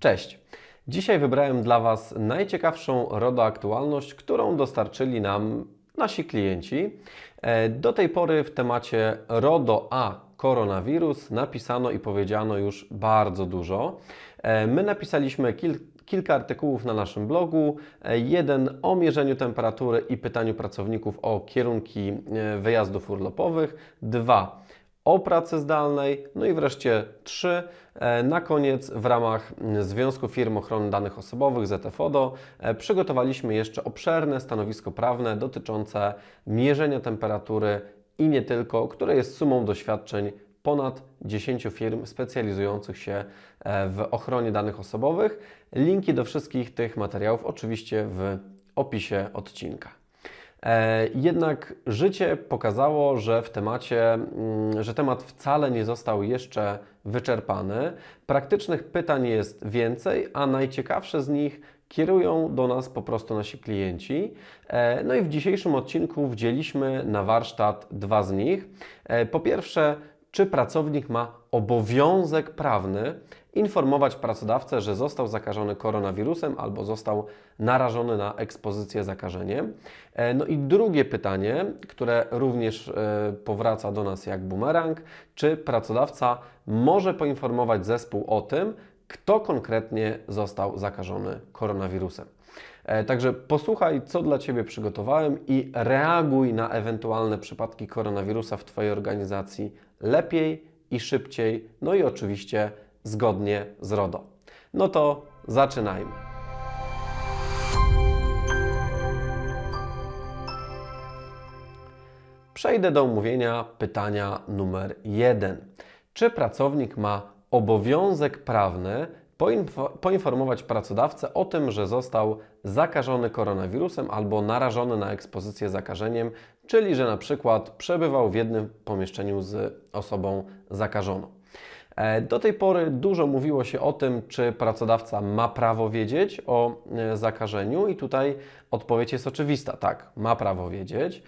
Cześć. Dzisiaj wybrałem dla Was najciekawszą RODO aktualność, którą dostarczyli nam nasi klienci. E, Do tej pory w temacie RODO A koronawirus napisano i powiedziano już bardzo dużo. E, My napisaliśmy kil, kilka artykułów na naszym blogu. E, Jeden o mierzeniu temperatury i pytaniu pracowników o kierunki wyjazdów urlopowych. Dwa o pracy zdalnej. No i wreszcie trzy. e, Na koniec w ramach mm, Związku Firm Ochrony Danych Osobowych ZFODO e, przygotowaliśmy jeszcze obszerne stanowisko prawne dotyczące mierzenia temperatury i nie tylko, które jest sumą doświadczeń ponad 10 firm specjalizujących się e, w ochronie danych osobowych. Linki do wszystkich tych materiałów oczywiście w opisie odcinka. E, Jednak życie pokazało, że w temacie, mm, że temat wcale nie został jeszcze wyczerpany. Praktycznych pytań jest więcej, a najciekawsze z nich kierują do nas po prostu nasi klienci. E, No i w dzisiejszym odcinku wdzieliśmy na warsztat dwa z nich. E, Po pierwsze, czy pracownik ma obowiązek prawny informować pracodawcę, że został zakażony koronawirusem albo został narażony na ekspozycję zakażeniem. E, No i drugie pytanie, które również e, powraca do nas jak bumerang, czy pracodawca może poinformować zespół o tym, kto konkretnie został zakażony koronawirusem. E, Także posłuchaj, co dla Ciebie przygotowałem i reaguj na ewentualne przypadki koronawirusa w Twojej organizacji lepiej i szybciej, no i oczywiście zgodnie z RODO. No to zaczynajmy. Przejdę do omówienia pytania numer jeden. Czy pracownik ma obowiązek prawny poinfo- poinformować pracodawcę o tym, że został zakażony koronawirusem albo narażony na ekspozycję zakażeniem, czyli że na przykład przebywał w jednym pomieszczeniu z osobą zakażoną? E, Do tej pory dużo mówiło się o tym, czy pracodawca ma prawo wiedzieć o e, zakażeniu, i tutaj odpowiedź jest oczywista: tak, ma prawo wiedzieć.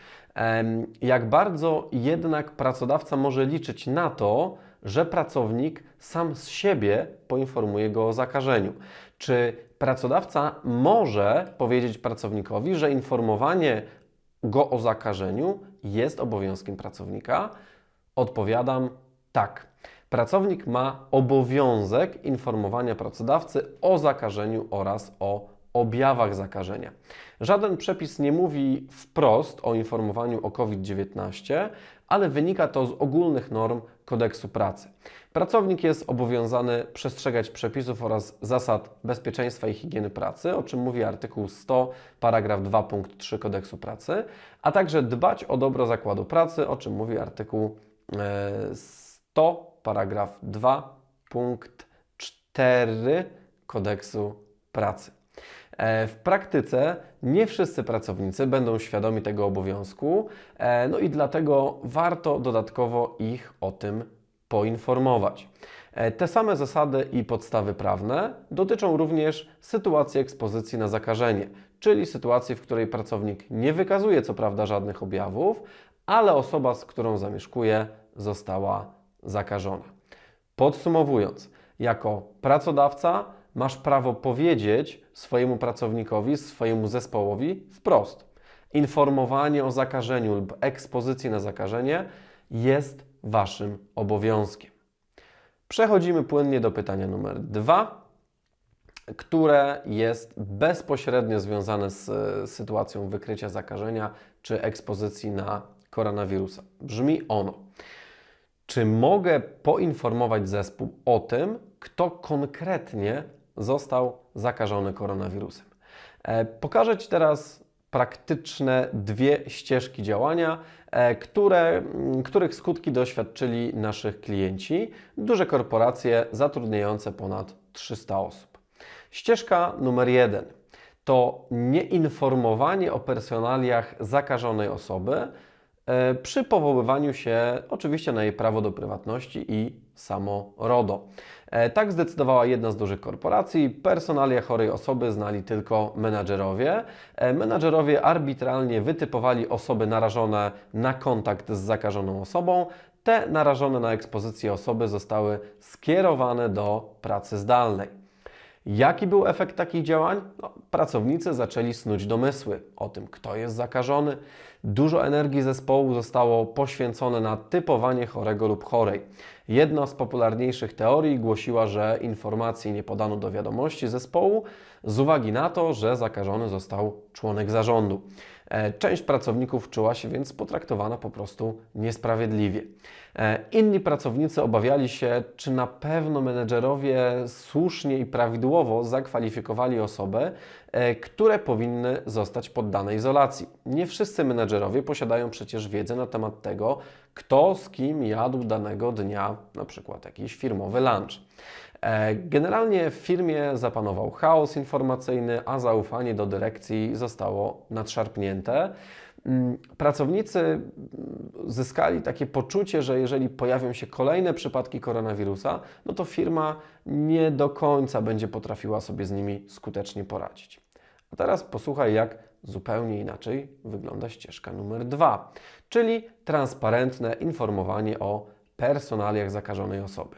Jak bardzo jednak pracodawca może liczyć na to, że pracownik sam z siebie poinformuje go o zakażeniu? Czy pracodawca może powiedzieć pracownikowi, że informowanie go o zakażeniu jest obowiązkiem pracownika? Odpowiadam tak. Pracownik ma obowiązek informowania pracodawcy o zakażeniu oraz o objawach zakażenia. Żaden przepis nie mówi wprost o informowaniu o COVID-19, ale wynika to z ogólnych norm kodeksu pracy. Pracownik jest obowiązany przestrzegać przepisów oraz zasad bezpieczeństwa i higieny pracy, o czym mówi artykuł 100, paragraf 2 punkt 3 kodeksu pracy, a także dbać o dobro zakładu pracy, o czym mówi artykuł e, 100, paragraf 2 punkt 4 kodeksu pracy. E, W praktyce nie wszyscy pracownicy będą świadomi tego obowiązku, e, no i dlatego warto dodatkowo ich o tym poinformować. E, Te same zasady i podstawy prawne dotyczą również sytuacji ekspozycji na zakażenie, czyli sytuacji, w której pracownik nie wykazuje co prawda żadnych objawów, ale osoba, z którą zamieszkuje, została zakażona. Podsumowując, jako pracodawca masz prawo powiedzieć swojemu pracownikowi, swojemu zespołowi wprost: informowanie o zakażeniu lub ekspozycji na zakażenie jest Waszym obowiązkiem. Przechodzimy płynnie do pytania numer dwa, które jest bezpośrednio związane z sytuacją wykrycia zakażenia czy ekspozycji na koronawirusa. Brzmi ono. Czy mogę poinformować zespół o tym, kto konkretnie został zakażony koronawirusem? E, Pokażę Ci teraz praktyczne dwie ścieżki działania, e, które, których skutki doświadczyli naszych klienci, duże korporacje zatrudniające ponad 300 osób. Ścieżka numer jeden to nieinformowanie o personaliach zakażonej osoby, przy powoływaniu się oczywiście na jej prawo do prywatności i samo RODO. E, Tak zdecydowała jedna z dużych korporacji. Personalia chorej osoby znali tylko menadżerowie. E, Menadżerowie arbitralnie wytypowali osoby narażone na kontakt z zakażoną osobą. Te narażone na ekspozycję osoby zostały skierowane do pracy zdalnej. Jaki był efekt takich działań? No, pracownicy zaczęli snuć domysły o tym, kto jest zakażony. Dużo energii zespołu zostało poświęcone na typowanie chorego lub chorej. Jedna z popularniejszych teorii głosiła, że informacji nie podano do wiadomości zespołu z uwagi na to, że zakażony został członek zarządu. E, Część pracowników czuła się więc potraktowana po prostu niesprawiedliwie. E, Inni pracownicy obawiali się, czy na pewno menedżerowie słusznie i prawidłowo zakwalifikowali osoby, e, które powinny zostać poddane izolacji. Nie wszyscy menedżerowie posiadają przecież wiedzę na temat tego, kto z kim jadł danego dnia, na przykład jakiś firmowy lunch. E, Generalnie w firmie zapanował chaos informacyjny, a zaufanie do dyrekcji zostało nadszarpnięte. Mm, Pracownicy mm, zyskali takie poczucie, że jeżeli pojawią się kolejne przypadki koronawirusa, no to firma nie do końca będzie potrafiła sobie z nimi skutecznie poradzić. A teraz posłuchaj, jak zupełnie inaczej wygląda ścieżka numer dwa, czyli transparentne informowanie o personaliach zakażonej osoby.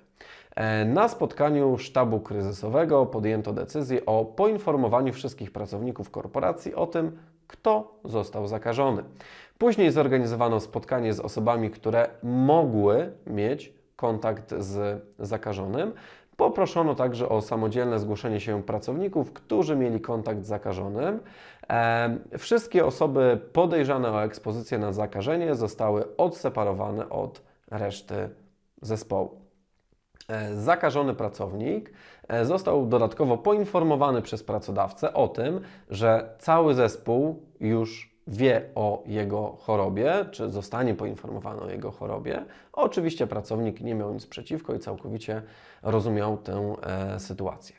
E, Na spotkaniu sztabu kryzysowego podjęto decyzję o poinformowaniu wszystkich pracowników korporacji o tym, kto został zakażony. Później zorganizowano spotkanie z osobami, które mogły mieć kontakt z zakażonym. Poproszono także o samodzielne zgłoszenie się pracowników, którzy mieli kontakt z zakażonym. E, Wszystkie osoby podejrzane o ekspozycję na zakażenie zostały odseparowane od reszty zespołu. E, Zakażony pracownik e, został dodatkowo poinformowany przez pracodawcę o tym, że cały zespół już wie o jego chorobie, czy zostanie poinformowany o jego chorobie. Oczywiście pracownik nie miał nic przeciwko i całkowicie rozumiał tę e, sytuację.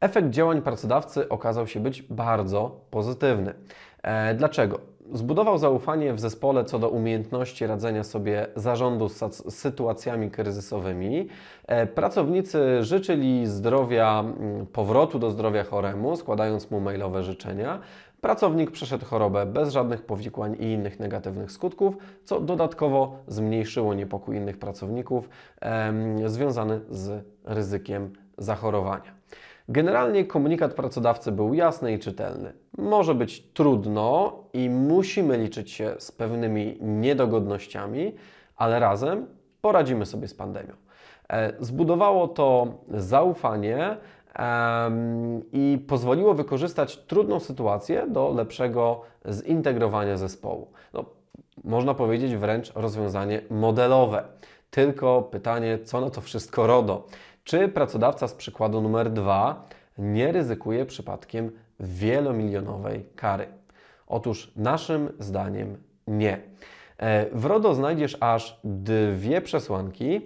Efekt działań pracodawcy okazał się być bardzo pozytywny. E, dlaczego? Zbudował zaufanie w zespole co do umiejętności radzenia sobie zarządu z sytuacjami kryzysowymi. E, Pracownicy życzyli zdrowia, powrotu do zdrowia choremu, składając mu mailowe życzenia. Pracownik przeszedł chorobę bez żadnych powikłań i innych negatywnych skutków, co dodatkowo zmniejszyło niepokój innych pracowników em, związany z ryzykiem zachorowania. Generalnie komunikat pracodawcy był jasny i czytelny. Może być trudno i musimy liczyć się z pewnymi niedogodnościami, ale razem poradzimy sobie z pandemią. E, Zbudowało to zaufanie i pozwoliło wykorzystać trudną sytuację do lepszego zintegrowania zespołu. No, można powiedzieć wręcz rozwiązanie modelowe. Tylko pytanie, co na to wszystko RODO? Czy pracodawca z przykładu numer dwa nie ryzykuje przypadkiem wielomilionowej kary? Otóż naszym zdaniem nie. E, W RODO znajdziesz aż dwie przesłanki,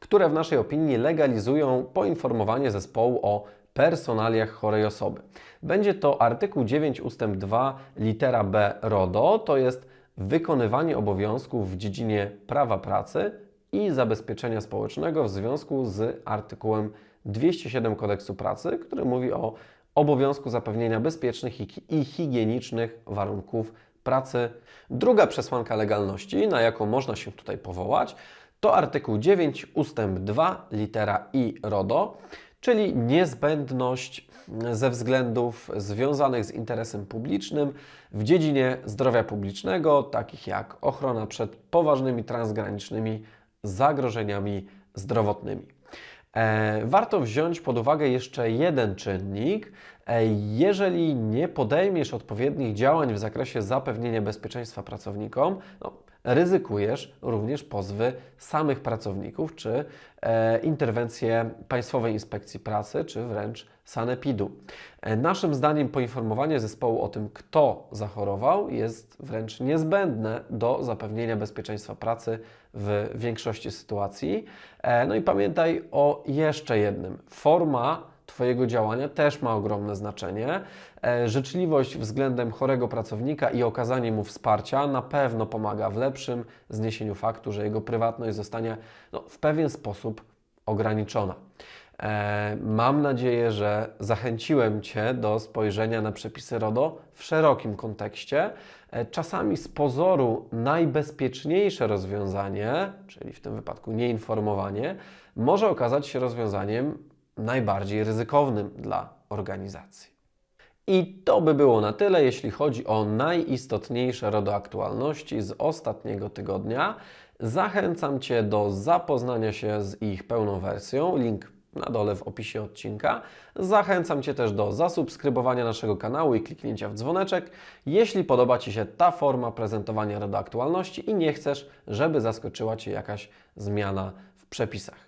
które w naszej opinii legalizują poinformowanie zespołu o personaliach chorej osoby. Będzie to artykuł 9 ust. 2 litera b RODO, to jest wykonywanie obowiązków w dziedzinie prawa pracy i zabezpieczenia społecznego w związku z artykułem 207 Kodeksu Pracy, który mówi o obowiązku zapewnienia bezpiecznych i higienicznych warunków pracy. Druga przesłanka legalności, na jaką można się tutaj powołać, to artykuł 9 ustęp 2 litera i RODO, czyli niezbędność ze względów związanych z interesem publicznym w dziedzinie zdrowia publicznego, takich jak ochrona przed poważnymi transgranicznymi zagrożeniami zdrowotnymi. E, Warto wziąć pod uwagę jeszcze jeden czynnik. E, Jeżeli nie podejmiesz odpowiednich działań w zakresie zapewnienia bezpieczeństwa pracownikom, no, ryzykujesz również pozwy samych pracowników, czy e, interwencje Państwowej Inspekcji Pracy, czy wręcz Sanepidu. E, Naszym zdaniem poinformowanie zespołu o tym, kto zachorował, jest wręcz niezbędne do zapewnienia bezpieczeństwa pracy w większości sytuacji. E, No i pamiętaj o jeszcze jednym. Forma Twojego działania też ma ogromne znaczenie. E, Życzliwość względem chorego pracownika i okazanie mu wsparcia na pewno pomaga w lepszym zniesieniu faktu, że jego prywatność zostanie no, w pewien sposób ograniczona. E, Mam nadzieję, że zachęciłem Cię do spojrzenia na przepisy RODO w szerokim kontekście. E, Czasami z pozoru najbezpieczniejsze rozwiązanie, czyli w tym wypadku nieinformowanie, może okazać się rozwiązaniem najbardziej ryzykownym dla organizacji. I to by było na tyle, jeśli chodzi o najistotniejsze RODO-aktualności z ostatniego tygodnia. Zachęcam Cię do zapoznania się z ich pełną wersją. Link na dole w opisie odcinka. Zachęcam Cię też do zasubskrybowania naszego kanału i kliknięcia w dzwoneczek, jeśli podoba Ci się ta forma prezentowania RODO aktualności i nie chcesz, żeby zaskoczyła Cię jakaś zmiana w przepisach.